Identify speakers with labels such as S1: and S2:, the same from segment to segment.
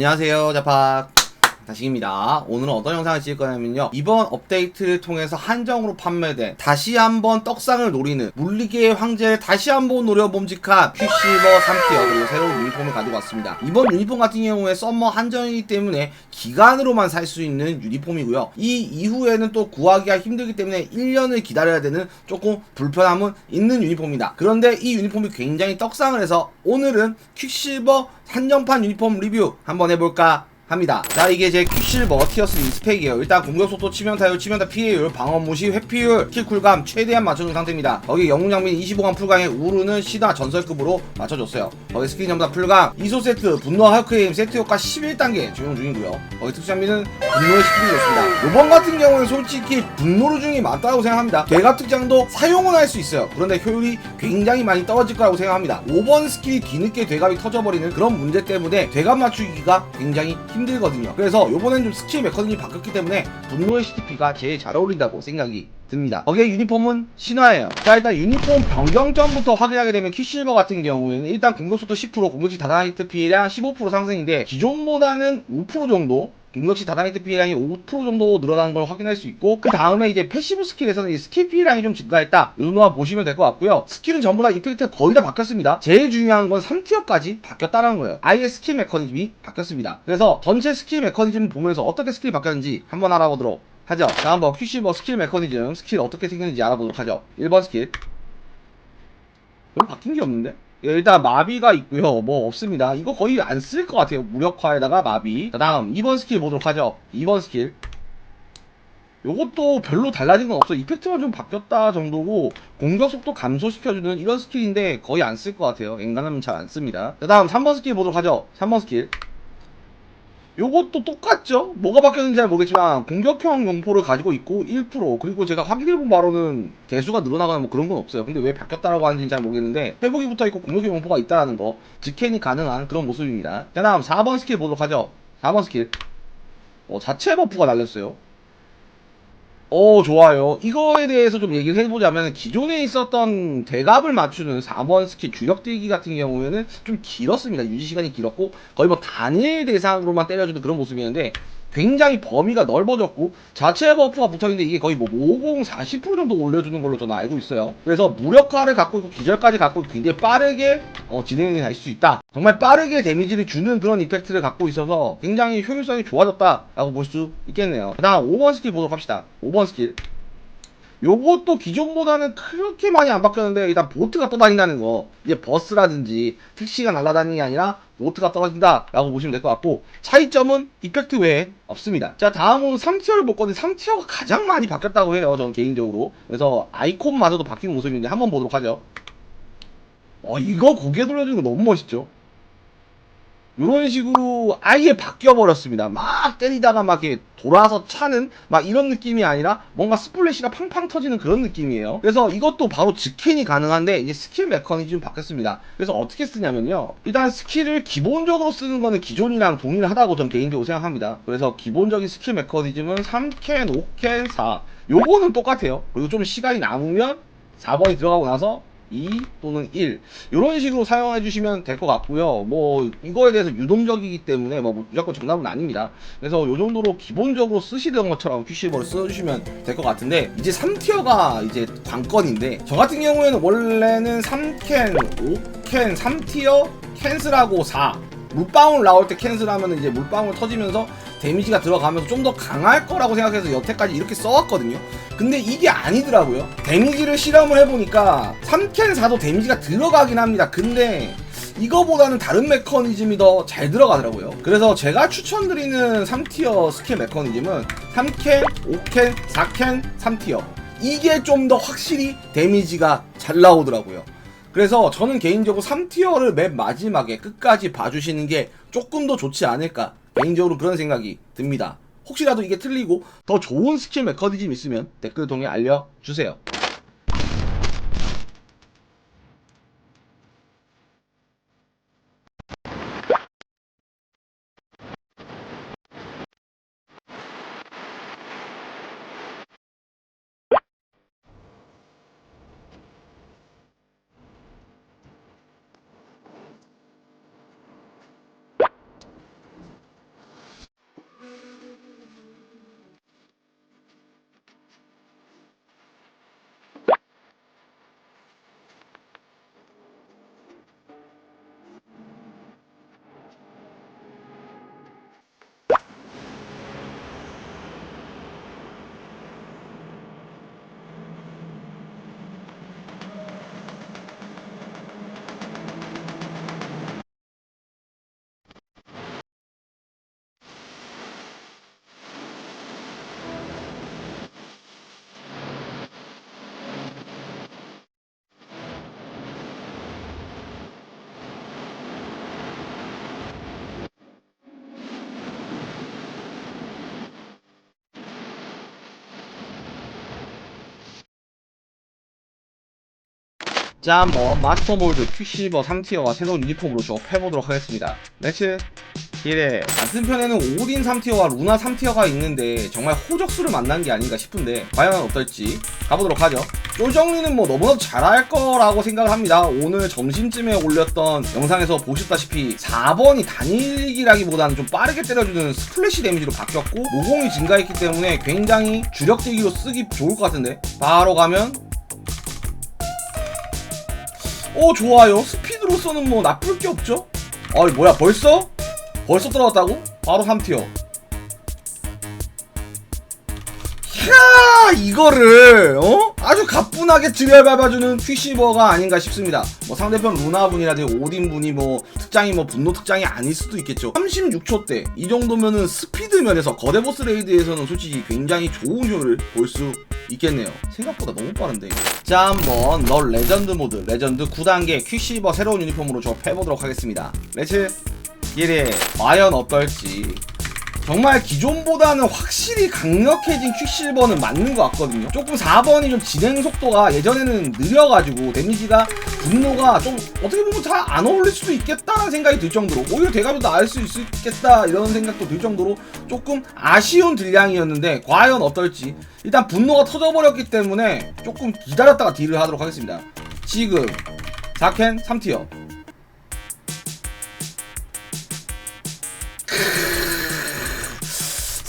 S1: 안녕하세요 자팍 다시입니다. 오늘은 어떤 영상을 찍을 거냐면요. 이번 업데이트를 통해서 한정으로 판매된 다시 한번 떡상을 노리는 물리계의 황제를 다시 한번 노려봄직한 퀴실버 3티어 그리고 새로운 유니폼을 가지고 왔습니다. 이번 유니폼 같은 경우에 썸머 한정이기 때문에 기간으로만 살 수 있는 유니폼이고요. 이 이후에는 또 구하기가 힘들기 때문에 1년을 기다려야 되는 조금 불편함은 있는 유니폼입니다. 그런데 이 유니폼이 굉장히 떡상을 해서 오늘은 퀵실버 한정판 유니폼 리뷰 한번 해볼까 합니다. 자 이게 제 퀵실버 티어스 스펙이에요. 일단 공격 속도, 치명 타율, 치명타 피해율, 방어 무시, 회피율, 킬 쿨감 최대한 맞춰준 상태입니다. 거기 영웅 장빈 25강 풀강에 우르는 시다 전설급으로 맞춰줬어요. 거기 스킬 전부 다 풀강, 이소 세트, 분노 하크레임 세트 효과 11단계 적용 중이고요. 거기 특수 장비는 분노의 스킬이 좋습니다. 요번 같은 경우는 솔직히 분노 루 중이 맞다고 생각합니다. 대갑 특장도 사용은 할 수 있어요. 그런데 효율이 굉장히 많이 떨어질 거라고 생각합니다. 5번 스킬이 뒤늦게 대갑이 터져버리는 그런 문제 때문에 대갑 맞추기가 굉장히 힘 들거든요. 그래서 요번엔 좀 스킬 메커니즘이 바뀌었기 때문에 분노의 CTP가 제일 잘 어울린다고 생각이 듭니다. 거기에 유니폼은 신화예요. 자 일단 유니폼 변경점부터 확인하게 되면 퀴실버 같은 경우에는 일단 공격속도 10% 공격시 다다이트 피해량 15% 상승인데 기존보다는 5% 정도 공격시 다다이트 피해량이 5% 정도 늘어나는 걸 확인할 수 있고 그 다음에 이제 패시브 스킬에서는 이 스킬 피해량이 좀 증가했다. 이 정도만 보시면 될 것 같고요. 스킬은 전부 다 이펙트 거의 다 바뀌었습니다. 제일 중요한 건 3티어까지 바뀌었다는 거예요. 아예 스킬 메커니즘이 바뀌었습니다. 그래서 전체 스킬 메커니즘 보면서 어떻게 스킬이 바뀌었는지 한번 알아보도록 하죠. 자 한번 퀴시버 스킬 메커니즘 스킬 어떻게 생겼는지 알아보도록 하죠. 1번 스킬. 별 바뀐 게 없는데? 예, 일단 마비가 있고요. 뭐 없습니다. 이거 거의 안 쓸 것 같아요. 무력화에다가 마비. 자 다음 2번 스킬 보도록 하죠. 2번 스킬. 요것도 별로 달라진 건 없어. 이펙트만 좀 바뀌었다 정도고 공격 속도 감소시켜주는 이런 스킬인데 거의 안 쓸 것 같아요. 엔간하면 잘 안 씁니다. 자 다음 3번 스킬 보도록 하죠. 3번 스킬 요것도 똑같죠? 뭐가 바뀌었는지 잘 모르겠지만 공격형 용포를 가지고 있고 1% 그리고 제가 확인해본 바로는 개수가 늘어나거나 뭐 그런 건 없어요. 근데 왜 바뀌었다라고 하는지 잘 모르겠는데 회복이 붙어있고 공격형 용포가 있다는 거 직캔이 가능한 그런 모습입니다. 자 다음 4번 스킬 보도록 하죠. 4번 스킬. 어, 자체 버프가 날렸어요 오 좋아요. 이거에 대해서 좀 얘기를 해보자면 기존에 있었던 대갑을 맞추는 4번 스킬 주력 딜기 같은 경우에는 좀 길었습니다. 유지 시간이 길었고 거의 뭐 단일 대상으로만 때려주는 그런 모습이었는데 굉장히 범위가 넓어졌고 자체 버프가 붙어있는데 이게 거의 뭐 50, 40% 정도 올려주는 걸로 저는 알고 있어요. 그래서 무력화를 갖고 있고 기절까지 갖고 있고 굉장히 빠르게 어, 진행이 될수 있다. 정말 빠르게 데미지를 주는 그런 이펙트를 갖고 있어서 굉장히 효율성이 좋아졌다라고 볼 수 있겠네요. 그 다음 5번 스킬 보도록 합시다. 5번 스킬 요것도 기존보다는 그렇게 많이 안 바뀌었는데 일단 보트가 떠다닌다는 거. 이제 버스라든지 택시가 날아다니는 게 아니라 보트가 떨어진다 라고 보시면 될 것 같고 차이점은 이펙트 외에 없습니다. 자 다음으로 3티어를 볼 건데 3티어가 가장 많이 바뀌었다고 해요 저는 개인적으로. 그래서 아이콘마저도 바뀐 모습인데 한번 보도록 하죠. 어 이거 고개 돌려주는 거 너무 멋있죠 이런 식으로 아예 바뀌어 버렸습니다. 막 때리다가 막 이렇게 돌아서 차는 막 이런 느낌이 아니라 뭔가 스플래시가 팡팡 터지는 그런 느낌이에요. 그래서 이것도 바로 직캔이 가능한데 이제 스킬 메커니즘 바뀌었습니다. 그래서 어떻게 쓰냐면요. 일단 스킬을 기본적으로 쓰는 거는 기존이랑 동일하다고 저는 개인적으로 생각합니다. 그래서 기본적인 스킬 메커니즘은 3캔, 5캔, 4 요거는 똑같아요. 그리고 좀 시간이 남으면 4번이 들어가고 나서 2 또는 1 이런 식으로 사용해 주시면 될 것 같고요. 뭐 이거에 대해서 유동적이기 때문에 뭐 무조건 정답은 아닙니다. 그래서 요 정도로 기본적으로 쓰시던 것처럼 큐시버를 써주시면 될 것 같은데 이제 3티어가 이제 관건인데 저 같은 경우에는 원래는 3캔 5캔 3티어 캔슬하고 4 물방울 나올 때 캔슬하면 이제 물방울 터지면서 데미지가 들어가면서 좀 더 강할 거라고 생각해서 여태까지 이렇게 써왔거든요. 근데 이게 아니더라고요. 데미지를 실험을 해보니까 3캔 4도 데미지가 들어가긴 합니다. 근데 이거보다는 다른 메커니즘이 더 잘 들어가더라고요. 그래서 제가 추천드리는 3티어 스킬 메커니즘은 3캔, 5캔, 4캔, 3티어. 이게 좀 더 확실히 데미지가 잘 나오더라고요. 그래서 저는 개인적으로 3티어를 맨 마지막에 끝까지 봐주시는 게 조금 더 좋지 않을까 개인적으로 그런 생각이 듭니다 혹시라도 이게 틀리고 더 좋은 스킬 메커니즘 있으면 댓글 통해 알려주세요 자 한번 마스터 몰드 큐시버 3티어와 새로운 유니폼으로 조합해보도록 하겠습니다. 렛츠 기대. 같은 편에는 오딘 3티어와 루나 3티어가 있는데 정말 호적수를 만난 게 아닌가 싶은데 과연 어떨지 가보도록 하죠. 쪼정리는 뭐 너무나도 잘할 거라고 생각을 합니다. 오늘 점심쯤에 올렸던 영상에서 보셨다시피 4번이 단일기라기보다는 좀 빠르게 때려주는 스플래시 데미지로 바뀌었고 모공이 증가했기 때문에 굉장히 주력대기로 쓰기 좋을 것 같은데? 바로 가면 오 좋아요 스피드로서는 뭐 나쁠 게 없죠 아이 뭐야 벌써? 벌써 들어갔다고? 바로 3티어 이야 이거를 어? 아주 가뿐하게 들여 밟아주는 퀴시버가 아닌가 싶습니다. 뭐 상대편 루나분이라든지 오딘분이 뭐 특장이 뭐 분노 특장이 아닐 수도 있겠죠. 36초 때 이 정도면은 스피드 면에서 거대 보스 레이드에서는 솔직히 굉장히 좋은 효율을 볼 수 있겠네요. 생각보다 너무 빠른데. 자 한번 널 레전드 모드 레전드 9단계 퀴시버 새로운 유니폼으로 조합해보도록 하겠습니다. 렛츠 기대 과연 어떨지 정말 기존보다는 확실히 강력해진 퀵실버는 맞는 것 같거든요. 조금 4번이 좀 진행 속도가 예전에는 느려가지고 데미지가 분노가 좀 어떻게 보면 잘 안 어울릴 수도 있겠다는 생각이 들 정도로 오히려 대가도 나을 수 있겠다 이런 생각도 들 정도로 조금 아쉬운 딜량이었는데 과연 어떨지 일단 분노가 터져버렸기 때문에 조금 기다렸다가 딜을 하도록 하겠습니다. 지금 4캔 3티어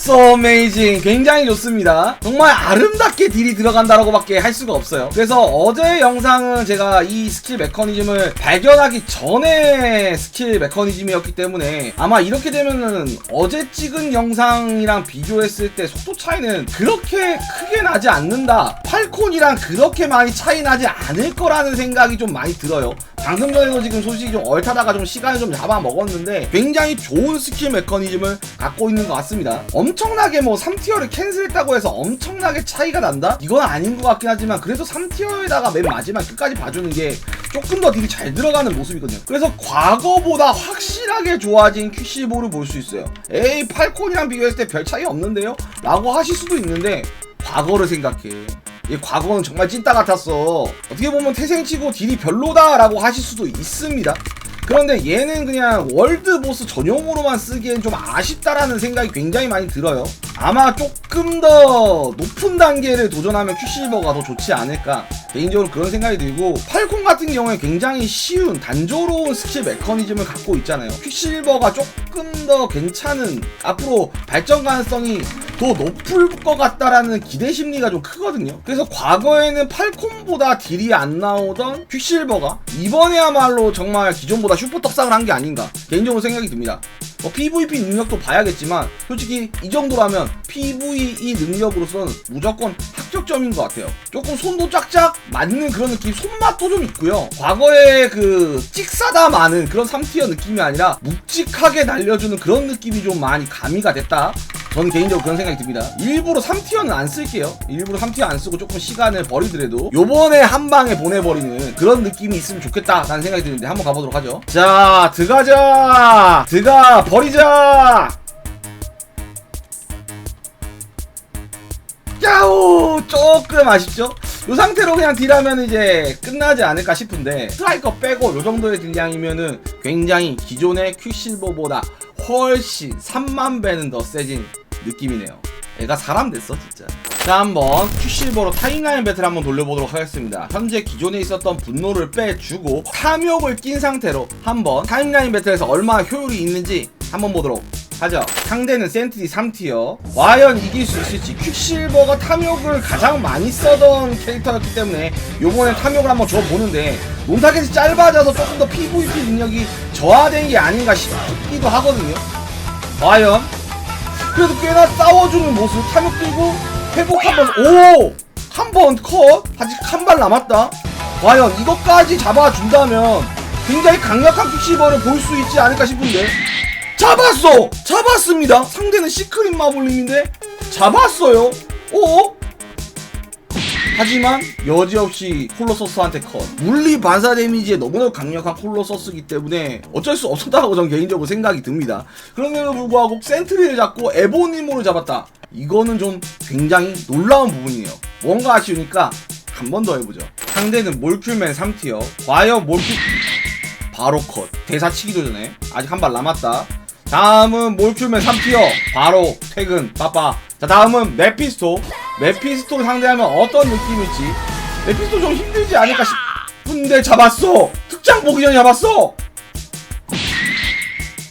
S1: So amazing. 굉장히 좋습니다. 정말 아름답게 딜이 들어간다라고 밖에 할 수가 없어요. 그래서 어제 영상은 제가 이 스킬 메커니즘을 발견하기 전에 스킬 메커니즘이었기 때문에 아마 이렇게 되면은 어제 찍은 영상이랑 비교했을 때 속도 차이는 그렇게 크게 나지 않는다. 팔콘이랑 그렇게 많이 차이 나지 않을 거라는 생각이 좀 많이 들어요. 전에도 지금 소식이 좀 얼타다가 좀 시간을 좀 잡아 먹었는데 굉장히 좋은 스킬 메커니즘을 갖고 있는 것 같습니다. 엄청나게 뭐 3티어를 캔슬했다고 해서 엄청나게 차이가 난다? 이건 아닌 것 같긴 하지만 그래도 3티어에다가 맨 마지막 끝까지 봐주는 게 조금 더 딜이 잘 들어가는 모습이거든요. 그래서 과거보다 확실하게 좋아진 퀴시보를 볼 수 있어요. 에이 팔콘이랑 비교했을 때 별 차이 없는데요? 라고 하실 수도 있는데 과거를 생각해. 이 과거는 정말 찐따 같았어. 어떻게 보면 태생치고 딜이 별로다 라고 하실 수도 있습니다. 그런데 얘는 그냥 월드 보스 전용으로만 쓰기엔 좀 아쉽다라는 생각이 굉장히 많이 들어요. 아마 조금 더 높은 단계를 도전하면 큐실버가 더 좋지 않을까. 개인적으로 그런 생각이 들고 팔콘 같은 경우에 굉장히 쉬운 단조로운 스킬 메커니즘을 갖고 있잖아요. 퀵실버가 조금 더 괜찮은 앞으로 발전 가능성이 더 높을 것 같다라는 기대 심리가 좀 크거든요. 그래서 과거에는 팔콘보다 딜이 안 나오던 퀵실버가 이번에야말로 정말 기존보다 슈퍼 떡상을 한 게 아닌가 개인적으로 생각이 듭니다. 뭐 PVP 능력도 봐야겠지만 솔직히 이 정도라면 PVE 능력으로서는 무조건 합격점인 것 같아요. 조금 손도 쫙쫙 맞는 그런 느낌, 손맛도 좀 있고요. 과거에 그 찍사다 많은 그런 3티어 느낌이 아니라 묵직하게 날려주는 그런 느낌이 좀 많이 가미가 됐다. 저는 개인적으로 그런 생각이 듭니다. 일부러 3티어는 안 쓸게요. 일부러 3티어 안 쓰고 조금 시간을 버리더라도 요번에 한 방에 보내버리는 그런 느낌이 있으면 좋겠다 라는 생각이 드는데 한번 가보도록 하죠. 자, 들어가자! 들어가 버리자! 야우! 조금 아쉽죠? 이 상태로 그냥 딜하면 이제 끝나지 않을까 싶은데 스트라이커 빼고 이 정도의 딜량이면은 굉장히 기존의 퀵실버보다 훨씬 3만 배는 더 세진 느낌이네요. 애가 사람 됐어 진짜. 자 한번 큐실버로 타임라인 배틀 한번 돌려보도록 하겠습니다. 현재 기존에 있었던 분노를 빼주고 탐욕을 낀 상태로 한번 타임라인 배틀에서 얼마나 효율이 있는지 한번 보도록 하죠. 상대는 센트리 3티어. 과연 이길 수 있을지 퀵실버가 탐욕을 가장 많이 쓰던 캐릭터였기 때문에 요번엔 탐욕을 한번 줘보는데 몬타겟이 짧아져서 조금 더 PVP 능력이 저하된 게 아닌가 싶기도 하거든요. 과연 그래도 꽤나 싸워주는 모습 탐욕 들고 회복 한번 오! 한 번 컷! 아직 한 발 남았다 과연 이것까지 잡아준다면 굉장히 강력한 퀵시버를 볼 수 있지 않을까 싶은데 잡았어! 잡았습니다. 상대는 시크릿 마블링인데 잡았어요. 오? 하지만 여지없이 콜로서스한테 컷. 물리 반사 데미지에 너무나 강력한 콜로서스기 때문에 어쩔 수 없었다고 저는 개인적으로 생각이 듭니다. 그럼에도 불구하고 센트리를 잡고 에보니모를 잡았다. 이거는 좀 굉장히 놀라운 부분이에요. 뭔가 아쉬우니까 한 번 더 해보죠. 상대는 몰큐맨 3티어 과연 몰큐 바로 컷. 대사 치기도 전에 아직 한 발 남았다 다음은 몰큐맨 3티어? 바로 퇴근. 빠빠. 자 다음은 메피스토. 메피스토를 상대하면 어떤 느낌일지. 메피스토 좀 힘들지 않을까 싶은데 잡았어. 특장 보기 전에 잡았어.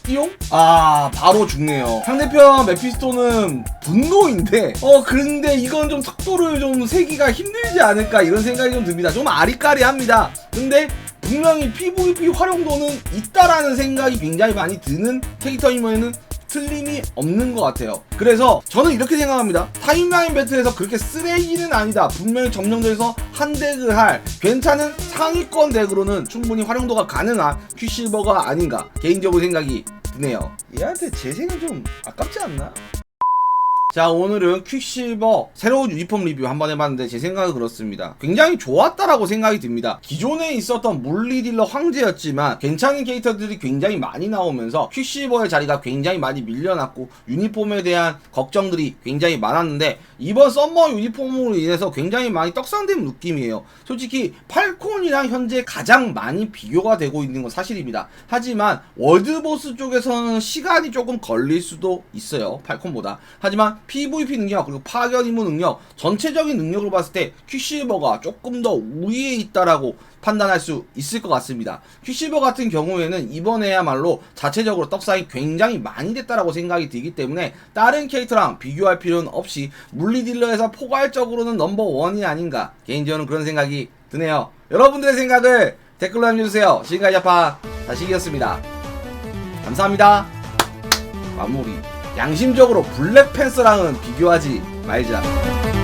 S1: 띠용? 아 바로 죽네요. 상대편 메피스토는 분노인데. 어 그런데 이건 좀 속도를 좀 세기가 힘들지 않을까 이런 생각이 좀 듭니다. 좀 아리까리합니다. 근데 분명히 PVP 활용도는 있다라는 생각이 굉장히 많이 드는 캐릭터이면은 틀림이 없는 것 같아요. 그래서 저는 이렇게 생각합니다. 타임라인 배틀에서 그렇게 쓰레기는 아니다. 분명히 점령돼서 한 덱을 할 괜찮은 상위권 덱으로는 충분히 활용도가 가능한 퀴실버가 아닌가 개인적으로 생각이 드네요. 얘한테 재생은 좀 아깝지 않나? 자 오늘은 퀵실버 새로운 유니폼 리뷰 한번 해봤는데 제 생각은 그렇습니다. 굉장히 좋았다라고 생각이 듭니다. 기존에 있었던 물리딜러 황제였지만 괜찮은 캐릭터들이 굉장히 많이 나오면서 퀵실버의 자리가 굉장히 많이 밀려났고 유니폼에 대한 걱정들이 굉장히 많았는데 이번 썸머 유니폼으로 인해서 굉장히 많이 떡상된 느낌이에요. 솔직히 팔콘이랑 현재 가장 많이 비교가 되고 있는 건 사실입니다. 하지만 월드보스 쪽에서는 시간이 조금 걸릴 수도 있어요 팔콘보다. 하지만 PVP 능력 그리고 파견 임무 능력 전체적인 능력을 봤을 때 퀵실버가 조금 더 우위에 있다라고 판단할 수 있을 것 같습니다. 퀵실버 같은 경우에는 이번에야말로 자체적으로 떡상이 굉장히 많이 됐다라고 생각이 들기 때문에 다른 캐릭터랑 비교할 필요는 없이 물리 딜러에서 포괄적으로는 넘버 원이 아닌가 개인적으로는 그런 생각이 드네요. 여러분들의 생각을 댓글로 남겨주세요. 지금까지 아파 다시기였습니다. 감사합니다. 마무리. 양심적으로 블랙팬서랑은 비교하지 말자.